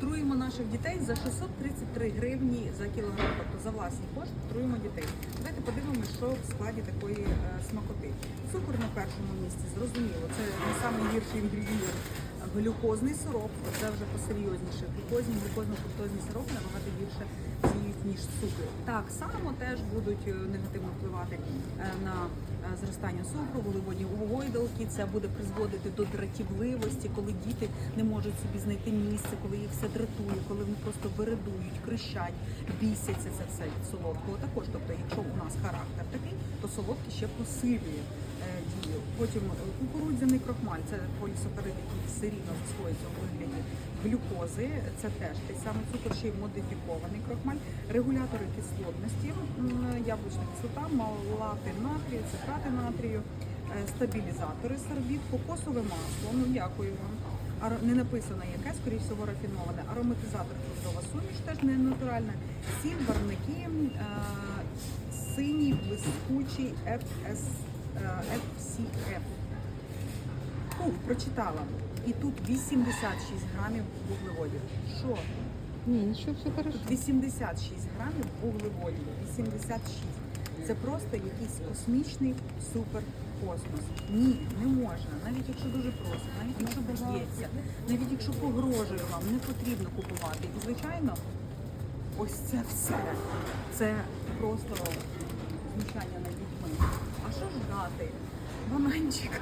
Труємо наших дітей за 633 гривні за кілограм, тобто за власні кошти труємо дітей. Давайте подивимося, що в складі такої е, смакоти. Цукор на першому місці, зрозуміло, це найгірший інгредієнт. Глюкозний сироп, це вже посерйозніше. Глюкозні, глюкозно-фруктозні сиропи набагато більше діють, ніж цукор. Так само теж будуть е, негативно впливати е, на е, зростання цукру, вуглеводні гойдалки. Це буде призводити до дратівливості, коли діти не можуть собі знайти місце, коли їх все дратує, коли вони просто вирадують, кричать, бісяться це все від солодкого. Також, тобто, якщо у нас характер такий, то солодкий ще посилює. Потім е, кукурудзяний крохмаль, це полісахарид, який в сирі засвоїться у вигляді глюкози. Це теж той самий цукор, ще й модифікований крохмаль, регулятори кислотності, яблучна кислота, малати натрію, цитрати натрію, е, стабілізатори сорбіт, кокосове масло. Ну дякую вам. Не написано яке, скоріш всього рафіноване. Ароматизатор фруктова суміш, теж не натуральна. Сіль, барвники, е, синій блискучий е, FCF. Ух, прочитала. І тут 86 грамів вуглеводів. Що? Ні, нічого, все хорошо. Тут 86 грамів вуглеводів. 86. Це просто якийсь космічний супер космос. Ні, не можна. Навіть якщо дуже просить, навіть якщо б'ється, навіть якщо погрожує вам, не потрібно купувати. І звичайно, ось це все. Це просто дати? Бананчик.